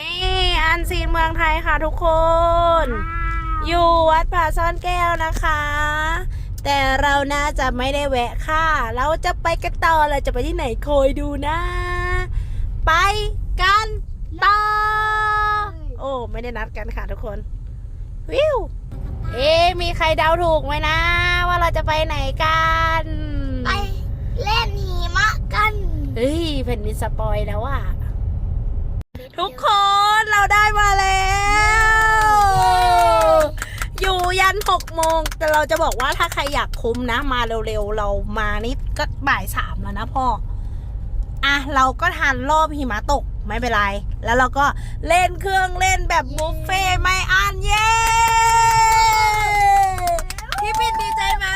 นี่อันซีนเมืองไทยค่ะทุกคน อยู่วัดผาซ่อนแก้วนะคะ แต่เราน่าจะไม่ได้แวะค่ะ เราจะไปกันต่อเราจะไปที่ไหนคอยดูนะ ไปกันต่อโอ้ไม่ได้นัดกันค่ะทุกคนวิวเอ๊ะมีใครเดาถูกไหมนะ ว่าเราจะไปไหนกัน ไปเล่นหิมะกัน เฮ้ยเพนนิสปอยแล้วอะทุกคนเรา ได้มาแล้ว อยู่ยันหกโมง แต่เราจะบอกว่าถ้าใครอยากคุ้มนะ มาเร็วๆ เรามานี่ก็บ่ายสามแล้วนะพ่อ อะ เราก็ทานรอบหิมะตกไม่เป็นไร แล้วเราก็เล่นเครื่องเล่นแบบบุฟเฟ่ไม่อันเย้พี่ปิ่นดีใจไหม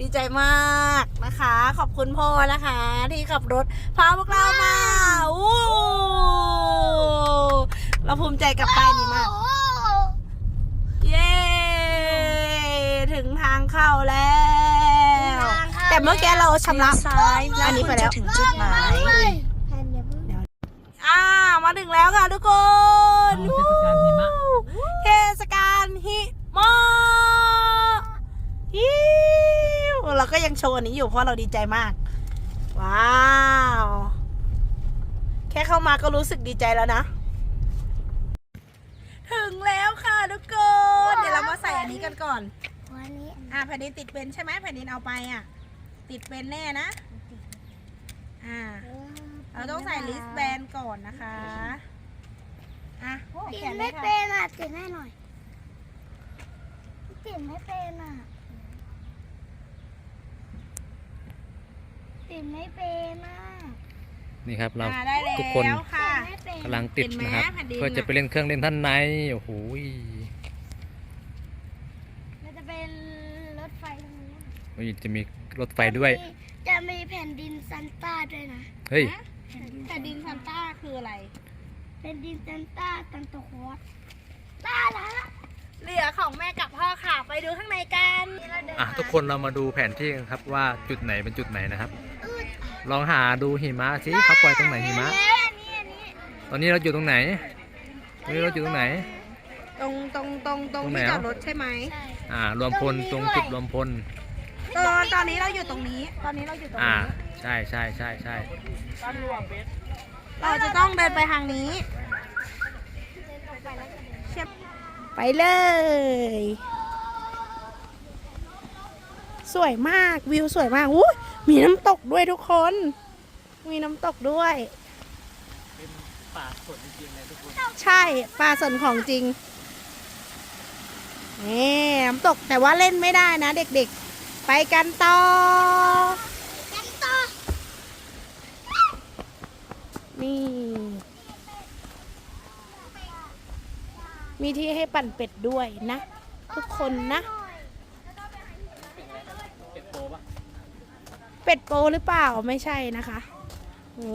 ดีใจมากนะคะ ขอบคุณพ่อนะคะ ที่ขับรถพาพวกเรามาอู้เราภู มิใจกับป้ายนี้มาก เย้ ถึงทางเข้าแล้ว แต่เมื่อกี้เราชำระซ้ายแล้วอันนี้คุไปณแล้จะวถึงจุดหมายอ่ามาถึงแล้วค่ะทุกคนเทศกาลหิมะเทศกาลหิมะฮิวเราก็ยังโชว์อันนี้อยู่เพราะเราดีใจมาก ว้าว แค่เข้ามาก็รู้สึกดีใจแล้วนะ ถึงแล้วค่ะทุกคน เดี๋ยวเรามาใส่อันนี้กันก่อน วันนี้อ่าแผ่นดินติดเป็นใช่ไหมแผ่นดินเอาไปอะ ติดเป็นแน่นะ อ่า เราต้องใส่ลิสแบนก่อนนะคะ อะติแขดนเลไม่ยค่ะเป็นอะติดให้หน่อยติดไม่เป็นอะติดไม่เป็นอะนี่ครับเราอ่าได้แล้วทุกคนค่ะติดไม่เป็นกำลังติดนะครับ เห็นไหมแผ่นดินเพื่อจะไปเล่นเครื่องเล่นท่านในโอ้โหย มันจะเป็นรถไฟตรงนี้ มัน จะมีรถไฟด้วย จะมีแผ่นดินซันต้าด้วยนะ เฮ้ย แผ่นดินซันต้าคืออะไร แผ่นดินซันต้าตันโตคอสต้าละเหลือของแม่กับพ่อค่ะ ไปดูข้างในกันอะทุกคนเรามาดูแผนที่กันครับว่าจุดไหนเป็นจุดไหนนะครับ ลองหาดูหิมะสิเขาปล่อยตรงไหนหิมะอันนี้อันนี้อันนี้ตอนนี้เราอยู่ตรงไหนตอนนี้เราอยู่ตรงไหน ตรงตรงตรงตรงตรงไหนที่จอะอดรถใช่ไหมใช่อ่ารวมพลตรงจุดรวมพล ตอนตอนนี้เราอยู่ตรงนี้ ตอนนี้เราอยู่ตรงอ่า นี้ ใช่ใช่ใช่ใช่เราจะต้องเดินไปทางนี้เชื่อมไปเลย สวยมากวิวสวยมากอู้มีน้ำตกด้วยทุกคน มีน้ำตกด้วยเป็นป่าสดจริงๆเลยทุกคนใช่ปลาสนของจริงนี่น้ำตกแต่ว่าเล่นไม่ได้นะเด็กๆ ไปกันต่อ กันต่อ นี่ มีที่ให้ปั่นเป็ดด้วยนะ ทุกคนนะ เป็นโปปะเป็ดโปหรือเปล่าไม่ใช่นะคะโอ้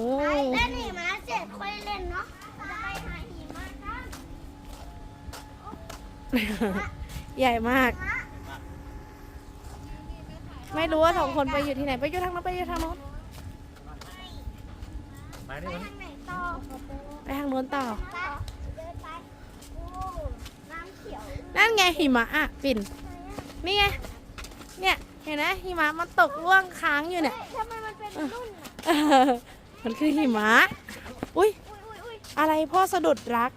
เล่นหิมะเสร็จค่อยเล่นเนาะเราจะไปหาหิมะกันใหญ่มาก ไม่รู้ว่าสองคนไปอยู่ที่ไหน ไปอยู่ทางโน้นไปอยู่ทางโน้นมาดิไปมาทางไหนต่อไปทางโน้นต่อต่อเดินไปโอ้น้ำเขียวนั่นไงหิมะอะปิ่น นี่ไง เนี่ยเห็นไหมหิมะมันตกร่วงค้างอยู่เนี่ย ทำไมมันเป็นรุ่นอะเออมันคือหิมะ อุ้ยอุ้ยอุ้ยอุ้ยอะไรพ่อสะดุดรัก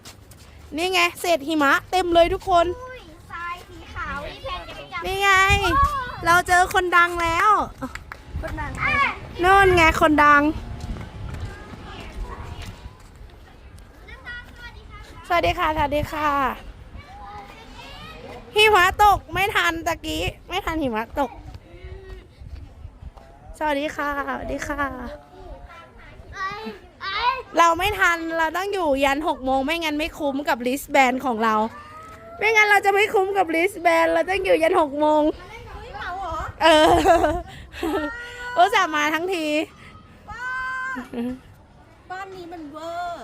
นี่ไงเศษหิมะเต็มเลยทุกคน อุ้ยทรายสีขาวที่แทนจะไปจับนี่ไง เราเจอคนดังแล้วคนนั้นโน่นไงคนดัง สวัสดีค่ะ สวัสดีค่ะ หิมะตกไม่ทันตะกี้ ไม่ทันหิมะตก สวัสดีค่ะ สวัสดีค่ะไอ้ไอ้เราไม่ทัน เราต้องอยู่ยันหกโมงไม่งั้นไม่คุ้มกับลิสแบนของเรา ไม่งั้นเราจะไม่คุ้มกับลิสแบนเราต้องอยู่ยันหกโมงไม่ เหมาเหรอเอออุตส่าห์มาทั้งทีบ้านนี้มันเวอร์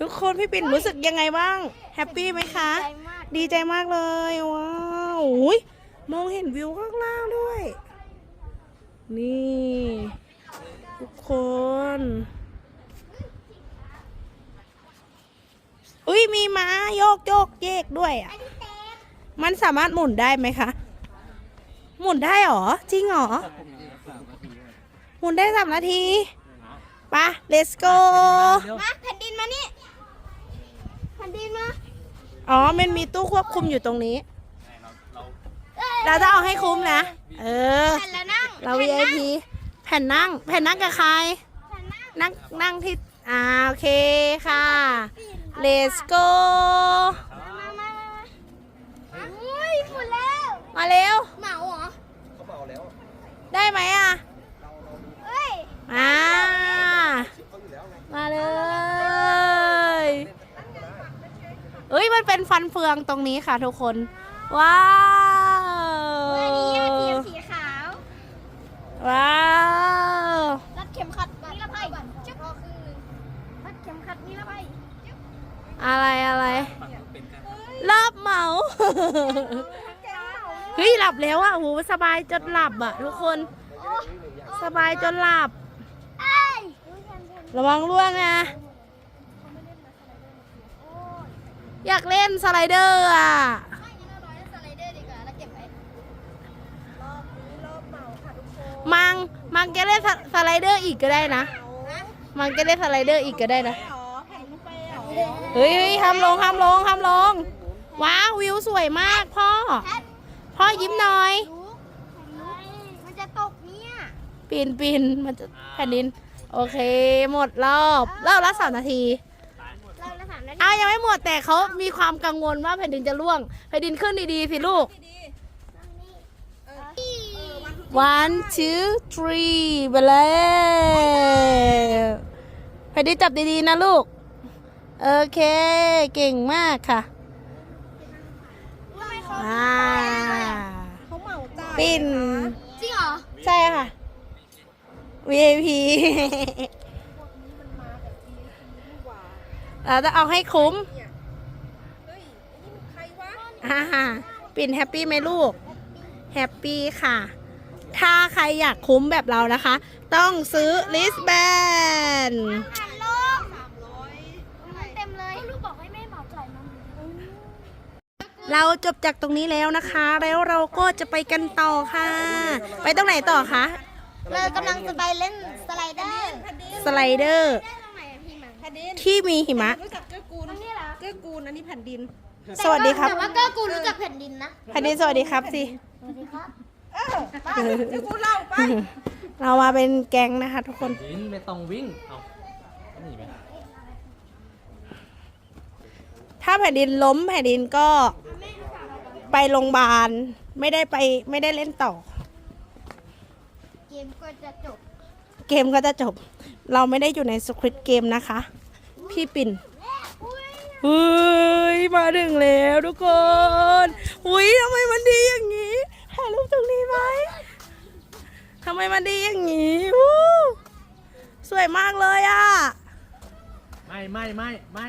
ทุกคนพี่ปิ่นรู้สึกยังไงบ้าง แฮปปี้ไหมคะ ใจมากดีใจมากเลย ว้าวอุ๊ยมองเห็นวิวข้างล่างด้วย นี่ ทุกคน อุ้ยมีม้าโยกโยกเยกด้วยอะ มันสามารถหมุนได้ไหมคะ หมุนได้หรอ จริงหรอ หมุนได้สามนาทีไปะ let's go มาแผ่นดินมานี่แผ่นดินมา อ๋อ มันมีตู้ควบคุมอยู่ตรงนี้ เราจะเอาให้คุ้มนะ เออ แผ่นละนั่งเรา VIP แผ่นนั่ง แผ่นนั่งกับใครแผ่นนั่งนั่ง นั่งที่ อ่า โอเคค่ะ let's go มามามาอุ้ยหมดแล้ว มาเร็ว เหมาเหรอ ได้ไหมอะ เอ้ย อ่า มาเลย เอ้ย มันเป็น ฟันเฟืองตรงนี้ค่ะทุกคน ว้าวอันนี้ยาเทียมสีขาว ว้าว รัดเข็มขัดนิรภัยจุ๊บครึ่งหนึงรัดเข็มขัดนิรภัยจุ๊บอะไรอะไรรอบเหมาเฮ้ยหลับแล้วอะโหสบายจนหลับอะ ทุกคนโอ้สบายจนหลับเอ้ยระวังร่วงนะ อยากเล่นสไลเดอร์อะไม่งั้นเราร้อยสไลเดอร์ดีกว่าแล้วเก็บไว้มังมังจะเล่นสสไลเดอร์อีกก็ได้นะมังจะเล่นสไลเดอร์อีกก็ได้นะเฮ้ยเฮ้ยห้ามลงห้ามลงห้ามลง ว้าววิวสวยมากพ่อ แพทพ่อยิ้มหน่อยรู้มันจะตกเนี่ยปีนปีนมันจะแผ่นดิน โอเค หมดรอบรอบละสามนาทีเรา ละสามนาทีอ้าวยังไม่หมดแต่เขามีความกังวลว่าแผ่นดินจะร่วง แผ่นดินขึ้นดีๆสิลูก one two three ไปแล้วแผ่นดินจับดีๆนะลูก โอเค เก่งมากค่ะอ่าเขาเหมาจ่ายปิ่นจริงเหรอ ใช่ค่ะ VIP เราจะเอาให้คุ้มอ่าปิ่นแฮปปี้ไหมลูก แฮปปี้ค่ะ ถ้าใครอยากคุ้มแบบเรานะคะ ต้องซื้อลิสแบนหันลงสามร้อยมันเต็มเลยลูกบอกให้แม่เหมาจ่ายมันเราจบจากตรงนี้แล้วนะคะ แล้วเราก็จะไปกันต่อค่ะ ไปตรงไหนต่อคะ เรากำลังจะไปเล่นสไลเดอร์ สไลเดอร์ได้ตรงไหนอะพี่มันแผ่นดินที่มีหิมะ รู้จักเกื้อกูลตรงนี้เหรอ เกื้อกูลอันนี้แผ่นดิน สวัสดีครับแต่ว่าก็กูรู้จักแผ่นดินนะแผ่นดินสวัสดีครับสิ สวัสดีครับเออไปเกื้อกูลเล่าไปเรามาเป็นแก๊งนะคะทุกคนวิ่งไม่ต้องวิ่ง เอาหนีไหมถ้าแผ่นดินล้มแผ่นดินก็ไปโรงพยาบาลไม่ได้ไปไม่ได้เล่นต่อ เกมก็จะจบ เกมก็จะจบ เราไม่ได้อยู่ในสคริปต์เกมนะคะ พี่ปิ่นอุ้ยเฮ้ยมาถึงแล้วทุกคนอุ้ยทำไมมันดีอย่างนี้ถ่ายรูปตรงนี้ไหมทำไมมันดีอย่างนี้วู้สวยมากเลยอะ ไม่ไม่ไม่ไม่